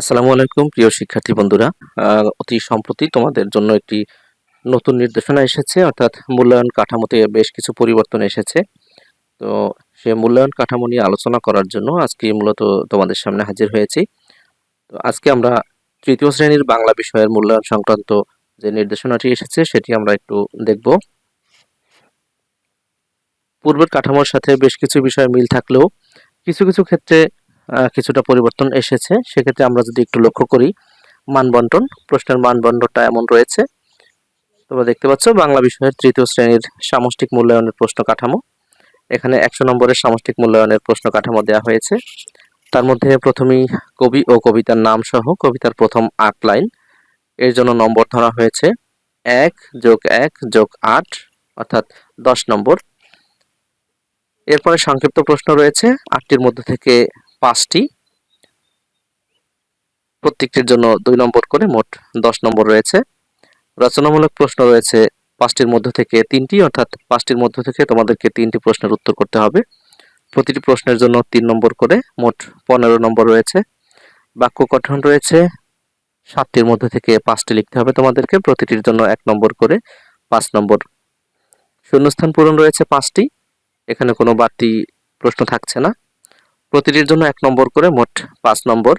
আসসালামু আলাইকুম, প্রিয় শিক্ষার্থী বন্ধুরা। অতি সম্প্রতি তোমাদের জন্য একটি নতুন নির্দেশনা এসেছে, অর্থাৎ মূল্যায়ন কাঠামোতে বেশ কিছু পরিবর্তন এসেছে। তো সে মূল্যায়ন কাঠামো নিয়ে আলোচনা করার জন্য আজকে মূলত তোমাদের সামনে হাজির হয়েছি। তো আজকে আমরা তৃতীয় শ্রেণির বাংলা বিষয়ের মূল্যায়ন সংক্রান্ত যে নির্দেশনাটি এসেছে, সেটি আমরা একটু দেখব। পূর্বের কাঠামোর সাথে বেশ কিছু বিষয় মিল থাকলেও কিছু কিছু ক্ষেত্রে কিছুটা পরিবর্তন এসেছে। সেক্ষেত্রে আমরা যদি একটু লক্ষ্য করি, মানবন্টন, প্রশ্নের মানদণ্ডটা এমন রয়েছে। তোমরা দেখতে পাচ্ছ, বাংলা বিষয়ের তৃতীয় শ্রেণির সামষ্টিক মূল্যায়নের প্রশ্ন কাঠামো। এখানে একশো নম্বরের সামষ্টিক মূল্যায়নের প্রশ্ন কাঠামো দেওয়া হয়েছে। তার মধ্যে প্রথমেই কবি ও কবিতার নাম সহ কবিতার প্রথম আট লাইন। এর জন্য নম্বর ধরা হয়েছে এক যোগ এক যোগ আট, অর্থাৎ দশ নম্বর। এরপরে সংক্ষিপ্ত প্রশ্ন রয়েছে। আটটির মধ্যে থেকে পাঁচটি। প্রত্যেকটির জন্য দুই নম্বর করে মোট দশ নম্বর রয়েছে। রচনামূলক প্রশ্ন রয়েছে, পাঁচটির মধ্য থেকে তিনটি, অর্থাৎ পাঁচটির মধ্য থেকে তোমাদেরকে তিনটি প্রশ্নের উত্তর করতে হবে। প্রতিটি প্রশ্নের জন্য তিন নম্বর করে মোট পনেরো নম্বর রয়েছে। বাক্য গঠন রয়েছে, সাতটির মধ্যে থেকে পাঁচটি লিখতে হবে তোমাদেরকে, প্রতিটির জন্য এক নম্বর করে পাঁচ নম্বর। শূন্যস্থান পূরণ রয়েছে পাঁচটি, এখানে কোনো বাড়তি প্রশ্ন থাকছে না। প্রতিটির জন্য এক নম্বর করে মোট পাঁচ নম্বর।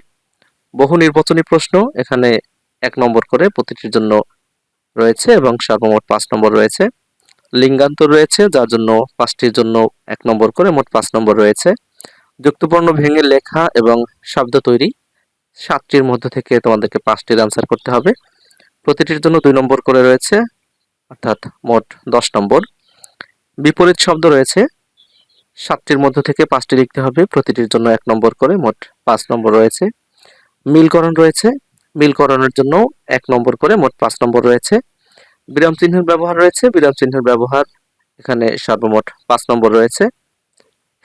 বহু নির্বাচনী প্রশ্ন এখানে এক নম্বর করে প্রতিটির জন্য রয়েছে এবং সর্বমোট পাঁচ নম্বর রয়েছে। লিঙ্গান্তর রয়েছে, যার জন্য পাঁচটির জন্য এক নম্বর করে মোট পাঁচ নম্বর রয়েছে। যুক্তবর্ণ ভেঙে লেখা এবং শব্দ তৈরি, সাতটির মধ্যে থেকে তোমাদেরকে পাঁচটির আনসার করতে হবে। প্রতিটির জন্য দুই নম্বর করে রয়েছে, অর্থাৎ মোট দশ নম্বর। বিপরীত শব্দ রয়েছে সাতটির মধ্য থেকে পাঁচটি লিখতে হবে। প্রতিটির জন্য এক নম্বর করে মোট পাঁচ নম্বর রয়েছে। মিলকরণ রয়েছে। মিলকরণের জন্য এক নম্বর করে মোট পাঁচ নম্বর রয়েছে। বিরাম চিহ্নের ব্যবহার রয়েছে। বিরাম চিহ্নের ব্যবহার এখানে সর্বমোট পাঁচ নম্বর রয়েছে।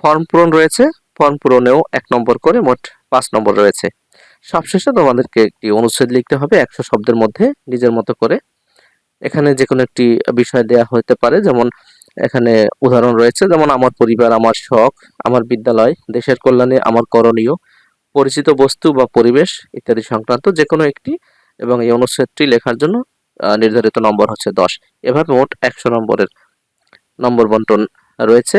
ফর্ম পূরণ রয়েছে। ফর্ম পূরণেও এক নম্বর করে মোট পাঁচ নম্বর রয়েছে। সবশেষে তোমাদেরকে একটি অনুচ্ছেদ লিখতে হবে একশো শব্দের মধ্যে নিজের মতো করে। এখানে যে কোনো একটি বিষয় দেয়া হতে পারে, যেমন এখানে উদাহরণ রয়েছে, যেমন আমার পরিবার, আমার শখ, আমার বিদ্যালয়, দেশের কল্যাণে আমার করণীয়, পরিচিত বস্তু বা পরিবেশ ইত্যাদি সংক্রান্ত যে কোনো একটি এবং এই অনুচ্ছেদটি লেখার জন্য নির্ধারিত নম্বর হচ্ছে দশ। এভাবে মোট একশো নম্বরের নম্বর বন্টন রয়েছে।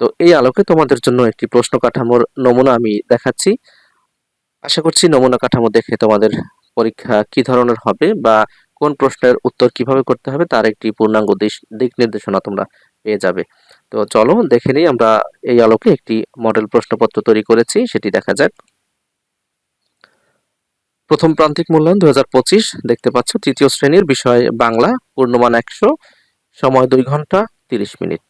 তো এই আলোকে তোমাদের জন্য একটি প্রশ্ন কাঠামোর নমুনা আমি দেখাচ্ছি। আশা করছি নমুনা কাঠামো দেখে তোমাদের পরীক্ষা কি ধরনের হবে বা কোন প্রশ্নের উত্তর কীভাবে করতে হবে, তার একটি পূর্ণাঙ্গ দিক নির্দেশনা তোমরা পেয়ে যাবে। তো চলো, দেখে নিই আমরা এই আলোকে একটি মডেল প্রশ্নপত্র তৈরি করেছি, সেটি দেখা যাক। প্রথম প্রান্তিক মূল্যায়ন দুই হাজার পঁচিশ, দেখতে পাচ্ছ তৃতীয় শ্রেণির বিষয় বাংলা, পূর্ণমান একশো, সময় দুই ঘণ্টা তিরিশ মিনিট।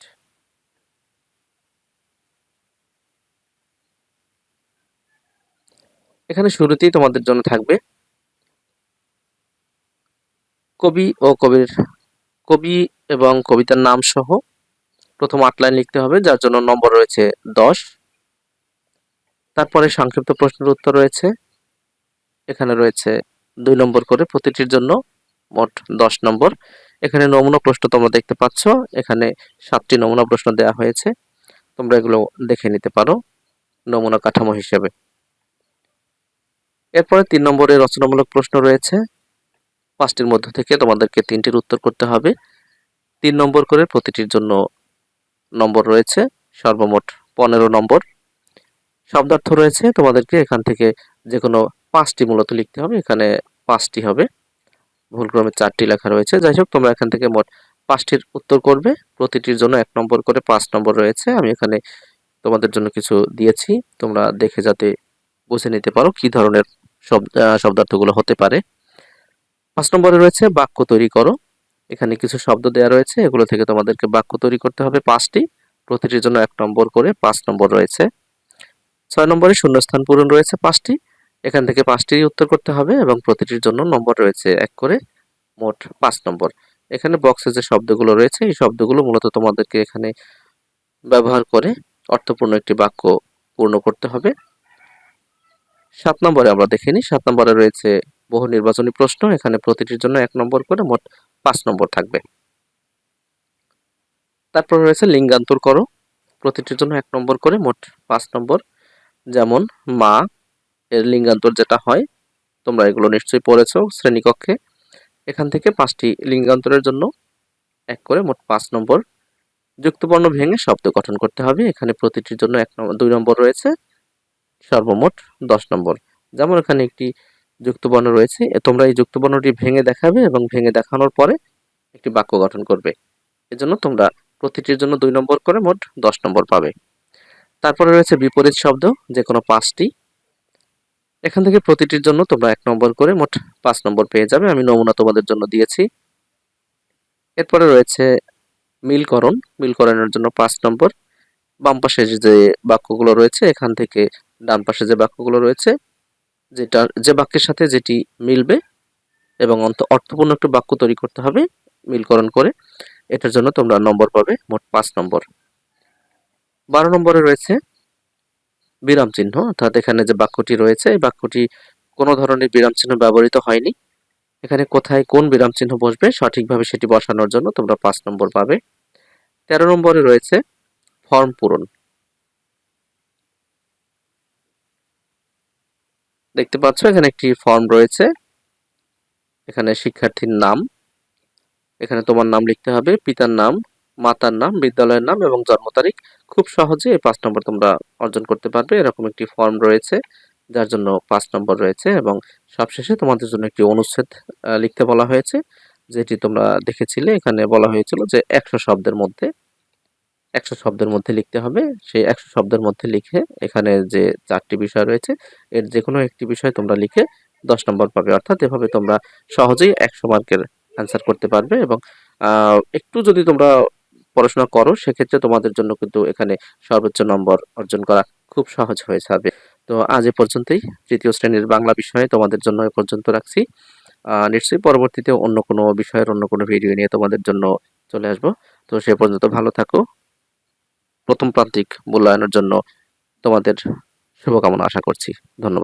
এখানে শুরুতেই তোমাদের জন্য থাকবে কবি ও কবির, কবি এবং কবিতার নাম সহ প্রথম আট লাইন লিখতে হবে, যার জন্য নম্বর রয়েছে দশ। তারপরে সংক্ষিপ্ত প্রশ্নের উত্তর রয়েছে। এখানে রয়েছে দুই নম্বর করে প্রতিটির জন্য মোট দশ নম্বর। এখানে নমুনা প্রশ্ন তোমরা দেখতে পাচ্ছ, এখানে সাতটি নমুনা প্রশ্ন দেওয়া হয়েছে। তোমরা এগুলো দেখে নিতে পারো নমুনা কাঠামো হিসেবে। এরপরে তিন নম্বরে রচনামূলক প্রশ্ন রয়েছে। পাঁচটির মধ্য থেকে তোমাদেরকে তিনটির উত্তর করতে হবে। তিন নম্বর করে প্রতিটির জন্য নম্বর রয়েছে, সর্বমোট পনেরো নম্বর। শব্দার্থ রয়েছে, তোমাদেরকে এখান থেকে যে কোনো পাঁচটি মূলত লিখতে হবে, এখানে পাঁচটি হবে। ভুলক্রমে চারটি লেখা রয়েছে। যাই হোক, তোমরা এখান থেকে মোট পাঁচটির উত্তর করবে। প্রতিটির জন্য এক নম্বর করে পাঁচ নম্বর রয়েছে। আমি এখানে তোমাদের জন্য কিছু দিয়েছি। তোমরা দেখে যাতে বুঝে নিতে পারো কি ধরনের শব্দ শব্দার্থগুলো হতে পারে। পাঁচ নম্বরে রয়েছে, বাক্য তৈরি করো। এখানে কিছু শব্দ দেওয়া রয়েছে, এগুলো থেকে তোমাদেরকে বাক্য তৈরি করতে হবে পাঁচটি। প্রতিটির জন্য এক নম্বর করে পাঁচ নম্বর রয়েছে। ছয় নম্বরে শূন্যস্থান পূরণ রয়েছে পাঁচটি। এখান থেকে পাঁচটি উত্তর করতে হবে এবং প্রতিটির জন্য নম্বর রয়েছে এক করে মোট পাঁচ নম্বর। এখানে বক্সে যে শব্দগুলো রয়েছে, এই শব্দগুলো মূলত তোমাদেরকে এখানে ব্যবহার করে অর্থপূর্ণ একটি বাক্য পূর্ণ করতে হবে। সাত নম্বরে আমরা দেখে নিই, সাত নম্বরে রয়েছে বহু নির্বাচনী প্রশ্ন, এখানে প্রতিটির জন্য এক নম্বর করে মোট পাঁচ নম্বর থাকবে। তারপর রয়েছে লিঙ্গান্তর করো, প্রতিটির জন্য এক নম্বর করে মোট পাঁচ নম্বর। যেমন, মা, এর লিঙ্গান্তর যেটা হয়, তোমরা এগুলো নিশ্চয়ই পড়েছো শ্রেণীকক্ষে। এখান থেকে পাঁচটি লিঙ্গান্তরের জন্য এক করে মোট পাঁচ নম্বর। যুক্তবর্ণ ভেঙে শব্দ গঠন করতে হবে, এখানে প্রতিটির জন্য এক নম্বর দুই নম্বর রয়েছে, সর্বমোট দশ নম্বর। যেমন এখানে একটি যুক্তবর্ণ রয়েছে। তোমরা এই যুক্তবর্ণটি ভেঙে দেখাবে এবং ভেঙে দেখানোর পরে একটি বাক্য গঠন করবে। এজন্য তোমরা প্রতিটির জন্য দুই নম্বর করে মোট দশ নম্বর পাবে। তারপরে রয়েছে বিপরীত শব্দ যে কোনো পাঁচটি। এখান থেকে প্রতিটির জন্য তোমরা এক নম্বর করে মোট পাঁচ নম্বর পেয়ে যাবে। আমি নমুনা তোমাদের জন্য দিয়েছি। এরপরে রয়েছে মিলকরণ। মিলকরণের জন্য পাঁচ নম্বর। বাম পাশে যে বাক্যগুলো রয়েছে, এখান থেকে ডান পাশে যে বাক্যগুলো রয়েছে যেটা, যে বাক্যের সাথে যেটি মিলবে এবং অন্ত, অর্থপূর্ণ একটু বাক্য তৈরি করতে হবে, মিলকরণ করে, এটার জন্য তোমরা নম্বর পাবে, মোট পাঁচ নম্বর। বারো নম্বরে রয়েছে বিরাম চিহ্ন, অর্থাৎ এখানে যে বাক্যটি রয়েছে, এই বাক্যটি কোনো ধরনের বিরাম চিহ্ন ব্যবহৃত হয়নি। এখানে কোথায় কোন বিরাম চিহ্ন বসবে, সঠিকভাবে সেটি বসানোর জন্য তোমরা পাঁচ নম্বর পাবে। তেরো নম্বরে রয়েছে ফর্ম পূরণ। দেখতে পাচ্ছ, এখানে একটি ফর্ম রয়েছে। এখানে শিক্ষার্থীর নাম। এখানে তোমার নাম লিখতে হবে, পিতার নাম, মাতার নাম, বিদ্যালয়ের নাম এবং জন্ম তারিখ। খুব সহজে এই পাঁচ নম্বর তোমরা অর্জন করতে পারবে। এরকম একটি ফর্ম রয়েছে, যার জন্য পাঁচ নম্বর রয়েছে এবং সবশেষে তোমাদের জন্য একটি অনুচ্ছেদ লিখতে বলা হয়েছে, যেটি তোমরা দেখেছিলে। এখানে বলা হয়েছিল যে একশো শব্দের মধ্যে একশো শব্দের মধ্যে লিখতে হবে। সেই একশো শব্দের মধ্যে লিখে এখানে যে চারটি বিষয় রয়েছে, এর যে কোনো একটি বিষয় তোমরা লিখে দশ নম্বর পাবে। অর্থাৎ এভাবে তোমরা সহজেই একশো মার্কের অ্যান্সার করতে পারবে এবং একটু যদি তোমরা পড়াশোনা করো, সেক্ষেত্রে তোমাদের জন্য কিন্তু এখানে সর্বোচ্চ নম্বর অর্জন করা খুব সহজ হয়ে যাবে। তো আজ এ পর্যন্তই। তৃতীয় শ্রেণির বাংলা বিষয়ে তোমাদের জন্য এ পর্যন্ত রাখছি। নিশ্চয়ই পরবর্তীতে অন্য কোনো বিষয়ের, অন্য কোনো ভিডিও নিয়ে তোমাদের জন্য চলে আসব। তো সে পর্যন্ত ভালো থাকো। প্রথম প্রান্তিক মূল্যায়নের জন্য তোমাদের শুভকামনা আশা করছি। ধন্যবাদ।